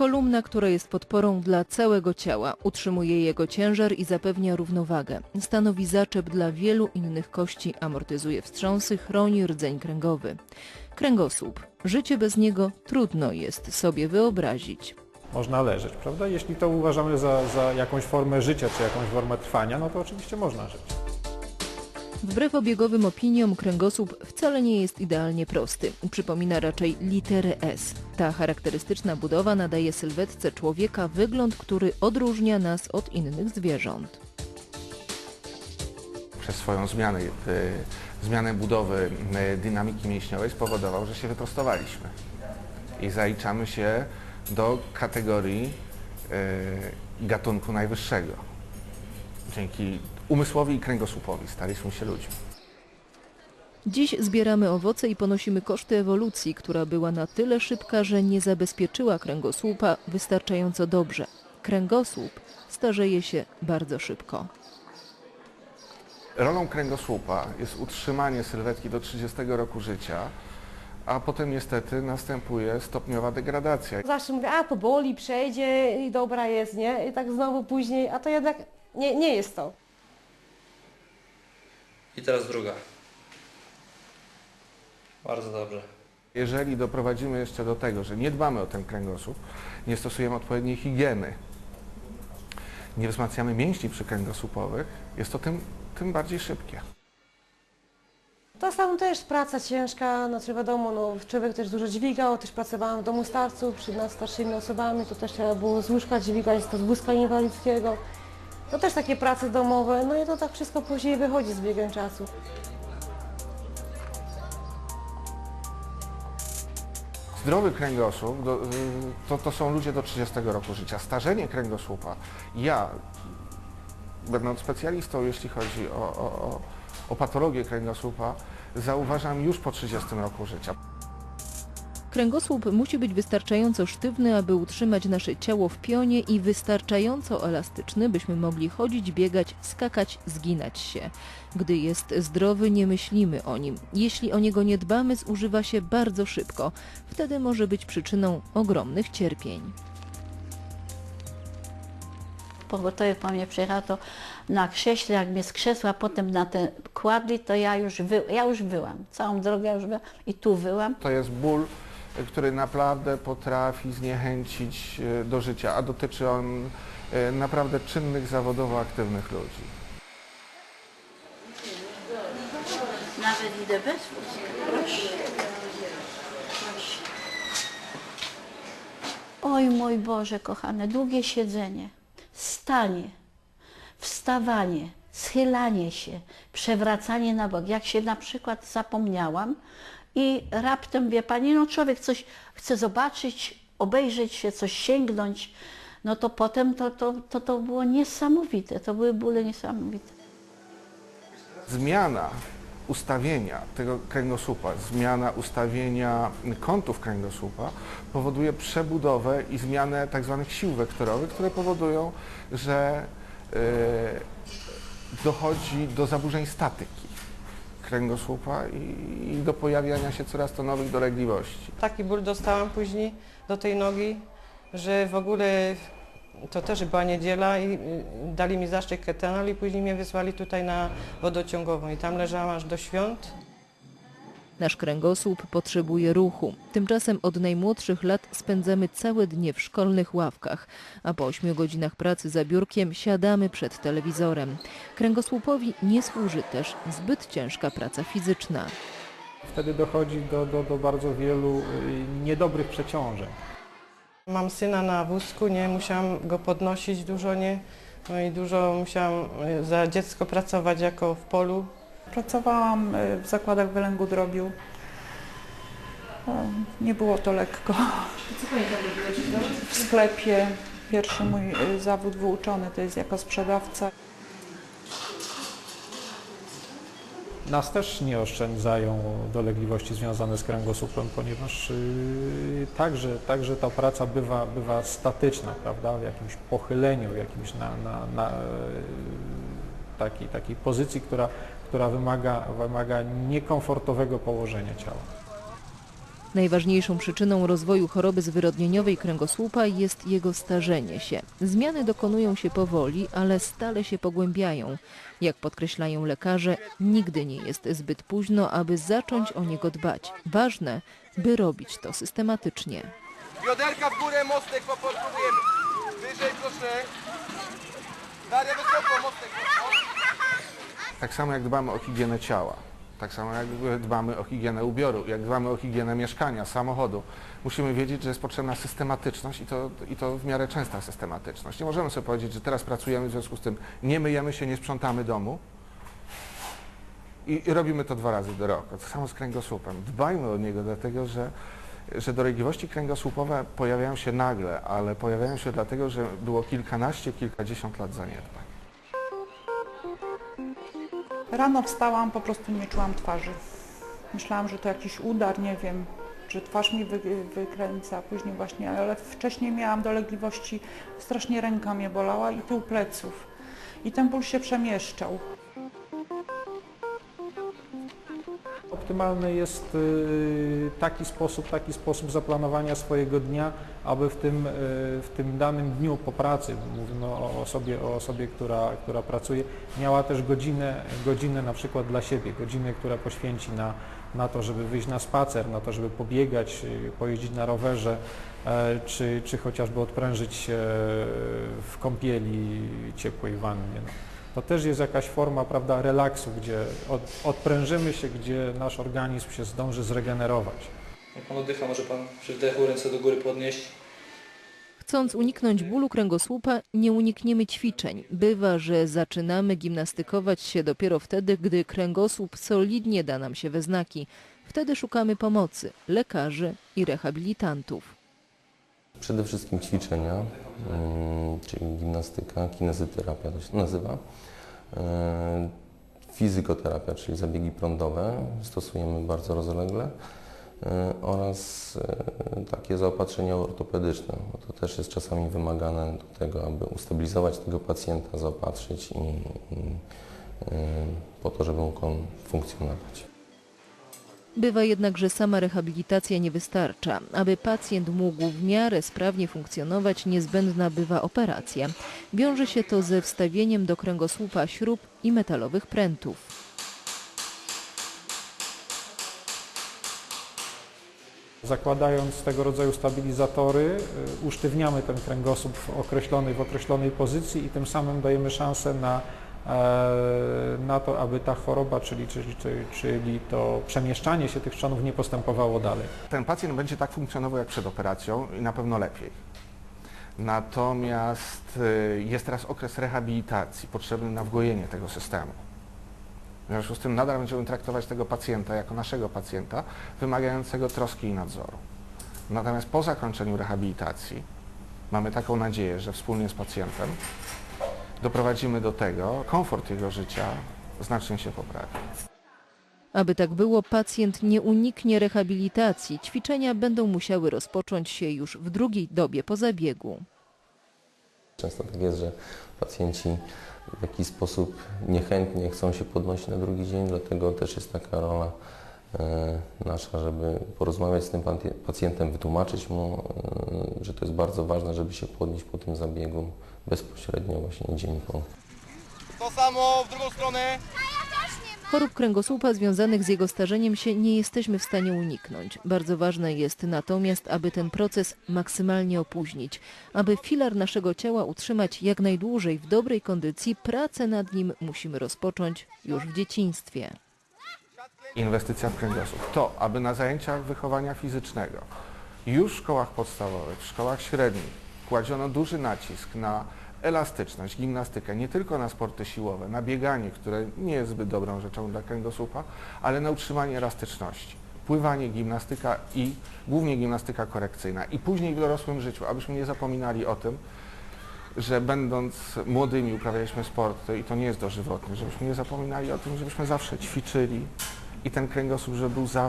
Kolumna, która jest podporą dla całego ciała, utrzymuje jego ciężar i zapewnia równowagę. Stanowi zaczep dla wielu innych kości, amortyzuje wstrząsy, chroni rdzeń kręgowy. Kręgosłup. Życie bez niego trudno jest sobie wyobrazić. Można leżeć, prawda? Jeśli to uważamy za, za jakąś formę życia czy jakąś formę trwania, no to oczywiście można żyć. Wbrew obiegowym opiniom, kręgosłup wcale nie jest idealnie prosty. Przypomina raczej literę S. Ta charakterystyczna budowa nadaje sylwetce człowieka wygląd, który odróżnia nas od innych zwierząt. przez swoją zmianę, y, zmianę budowy y, dynamiki mięśniowej spowodował, że się wyprostowaliśmy i zaliczamy się do kategorii y, gatunku najwyższego. Dzięki umysłowi i kręgosłupowi staliśmy się ludźmi. Dziś zbieramy owoce i ponosimy koszty ewolucji, która była na tyle szybka, że nie zabezpieczyła kręgosłupa wystarczająco dobrze. Kręgosłup starzeje się bardzo szybko. Rolą kręgosłupa jest utrzymanie sylwetki do 30 roku życia, a potem niestety następuje stopniowa degradacja. Zawsze mówię, a to boli, przejdzie i dobra jest, nie? I tak znowu później, a to jednak nie, nie jest to. I teraz druga. Bardzo dobrze. Jeżeli doprowadzimy jeszcze do tego, że nie dbamy o ten kręgosłup, nie stosujemy odpowiedniej higieny, nie wzmacniamy mięśni przykręgosłupowych, jest to tym, tym bardziej szybkie. To samo też praca ciężka, znaczy wiadomo, no, człowiek też dużo dźwigał, też pracowałam w domu starców przy nad starszymi osobami, to też trzeba było z łóżka dźwigać, to z wózka inwalidzkiego. To też takie prace domowe, no i to tak wszystko później wychodzi z biegiem czasu. Zdrowy kręgosłup y, to, to są ludzie do 30 roku życia. Starzenie kręgosłupa, ja, będąc specjalistą, jeśli chodzi o, o, o, o patologię kręgosłupa, zauważam już po 30 roku życia. Kręgosłup musi być wystarczająco sztywny, aby utrzymać nasze ciało w pionie i wystarczająco elastyczny, byśmy mogli chodzić, biegać, skakać, zginać się. Gdy jest zdrowy, nie myślimy o nim. Jeśli o niego nie dbamy, zużywa się bardzo szybko. Wtedy może być przyczyną ogromnych cierpień. pogotowie po mnie przyjechał, to na krześle, jak mnie z krzesła potem na ten kładli, to ja już, wy, ja już wyłam. Całą drogę ja już byłam i tu wyłam. To jest ból, który naprawdę potrafi zniechęcić y, do życia, a dotyczy on y, naprawdę czynnych, zawodowo aktywnych ludzi. Nawet idę bez wózka. Oj mój Boże kochane, długie siedzenie, stanie, wstawanie, schylanie się, przewracanie na bok. Jak się na przykład zapomniałam i raptem, wie Pani, no człowiek coś chce zobaczyć, obejrzeć się, coś sięgnąć, no to potem to, to, to, to było niesamowite, to były bóle niesamowite. Zmiana ustawienia tego kręgosłupa, zmiana ustawienia kątów kręgosłupa powoduje przebudowę i zmianę tak zwanych sił wektorowych, które powodują, że y, dochodzi do zaburzeń statyki kręgosłupa i, i do pojawiania się coraz to nowych dolegliwości. Taki ból dostałam później do tej nogi, że w ogóle to też była niedziela i dali mi zaszczyt ketenol i później mnie wysłali tutaj na wodociągową i tam leżałam aż do świąt. Nasz kręgosłup potrzebuje ruchu. Tymczasem od najmłodszych lat spędzamy całe dnie w szkolnych ławkach, a po 8 godzinach pracy za biurkiem siadamy przed telewizorem. Kręgosłupowi nie służy też zbyt ciężka praca fizyczna. Wtedy dochodzi do, do, do bardzo wielu y, niedobrych przeciążeń. Mam syna na wózku, nie, musiałam go podnosić dużo, nie, no i dużo musiałam y, za dziecko pracować jako w polu. Pracowałam y, w zakładach wylęgu drobiu. Nie było to lekko. W sklepie pierwszy mój y, zawód wyuczony to jest jako sprzedawca. Nas też nie oszczędzają dolegliwości związane z kręgosłupem, ponieważ y, także, także ta praca bywa, bywa statyczna, prawda, w jakimś pochyleniu, w jakimś na, na, na takiej, takiej pozycji, która, która wymaga, wymaga niekomfortowego położenia ciała. Najważniejszą przyczyną rozwoju choroby zwyrodnieniowej kręgosłupa jest jego starzenie się. Zmiany dokonują się powoli, ale stale się pogłębiają. Jak podkreślają lekarze, nigdy nie jest zbyt późno, aby zacząć o niego dbać. Ważne, by robić to systematycznie. Bioderka w górę, mostek popompujemy. Wyżej proszę. Daria wysoko, mostek mocno. Tak samo jak dbamy o higienę ciała, tak samo jak dbamy o higienę ubioru, jak dbamy o higienę mieszkania, samochodu, musimy wiedzieć, że jest potrzebna systematyczność i to, i to w miarę częsta systematyczność. Nie możemy sobie powiedzieć, że teraz pracujemy, w związku z tym nie myjemy się, nie sprzątamy domu i, robimy to dwa razy do roku. To samo z kręgosłupem. Dbajmy o niego, dlatego że, że dolegliwości kręgosłupowe pojawiają się nagle, ale pojawiają się dlatego, że było kilkanaście, kilkadziesiąt lat zaniedbań. Rano wstałam, po prostu nie czułam twarzy. Myślałam, że to jakiś udar, nie wiem, że twarz mi wy, wykręca później właśnie, ale wcześniej miałam dolegliwości, strasznie ręka mnie bolała i tył pleców. I ten ból się przemieszczał. Optymalny jest y, taki sposób, taki sposób zaplanowania swojego dnia, aby w tym, y, w tym danym dniu po pracy, mówimy o osobie, o osobie która, która pracuje, miała też godzinę, godzinę na przykład dla siebie, godzinę, która poświęci na, na to, żeby wyjść na spacer, na to, żeby pobiegać, y, pojeździć na rowerze, e, czy, czy chociażby odprężyć się w kąpieli ciepłej wannie. To też jest jakaś forma prawda, relaksu, gdzie od, odprężymy się, gdzie nasz organizm się zdąży zregenerować. Jak pan oddycha, może pan przy wdechu ręce do góry podnieść. Chcąc uniknąć bólu kręgosłupa, nie unikniemy ćwiczeń. Bywa, że zaczynamy gimnastykować się dopiero wtedy, gdy kręgosłup solidnie da nam się we znaki. Wtedy szukamy pomocy lekarzy i rehabilitantów. Przede wszystkim ćwiczenia, mm, czyli gimnastyka, kinezyterapia to się nazywa. E, Fizykoterapia, czyli zabiegi prądowe, stosujemy bardzo rozlegle e, oraz e, takie zaopatrzenia ortopedyczne, to też jest czasami wymagane do tego, aby ustabilizować tego pacjenta, zaopatrzyć i, i po to, żeby mógł on funkcjonować. Bywa jednak, że sama rehabilitacja nie wystarcza. Aby pacjent mógł w miarę sprawnie funkcjonować, niezbędna bywa operacja. Wiąże się to ze wstawieniem do kręgosłupa śrub i metalowych prętów. Zakładając tego rodzaju stabilizatory, y, usztywniamy ten kręgosłup w określonej, w określonej pozycji i tym samym dajemy szansę na, na to, aby ta choroba, czyli, czyli, czyli, to przemieszczanie się tych trzonów nie postępowało dalej. ten pacjent będzie tak funkcjonował jak przed operacją i na pewno lepiej. Natomiast y, jest teraz okres rehabilitacji potrzebny na wgojenie tego systemu. W związku z tym nadal będziemy traktować tego pacjenta jako naszego pacjenta, wymagającego troski i nadzoru. Natomiast po zakończeniu rehabilitacji mamy taką nadzieję, że wspólnie z pacjentem doprowadzimy do tego, komfort jego życia znacznie się poprawi. Aby tak było, pacjent nie uniknie rehabilitacji. Ćwiczenia będą musiały rozpocząć się już w drugiej dobie po zabiegu. Często tak jest, że pacjenci w jakiś sposób niechętnie chcą się podnosić na drugi dzień, dlatego też jest taka rola nasza, żeby porozmawiać z tym pacj- pacjentem, wytłumaczyć mu, e, że to jest bardzo ważne, żeby się podnieść po tym zabiegu bezpośrednio właśnie dzień po. To samo w drugą stronę. Chorób kręgosłupa związanych z jego starzeniem się nie jesteśmy w stanie uniknąć. Bardzo ważne jest natomiast, aby ten proces maksymalnie opóźnić. Aby filar naszego ciała utrzymać jak najdłużej w dobrej kondycji, pracę nad nim musimy rozpocząć już w dzieciństwie. Inwestycja w kręgosłup. To, aby na zajęciach wychowania fizycznego już w szkołach podstawowych, w szkołach średnich kładziono duży nacisk na elastyczność, gimnastykę, nie tylko na sporty siłowe, na bieganie, które nie jest zbyt dobrą rzeczą dla kręgosłupa, ale na utrzymanie elastyczności. Pływanie, gimnastyka i głównie gimnastyka korekcyjna. I później w dorosłym życiu, abyśmy nie zapominali o tym, że będąc młodymi uprawialiśmy sporty i to nie jest dożywotnie, żebyśmy nie zapominali o tym, żebyśmy zawsze ćwiczyli i ten kręgosłup, żeby był zawsze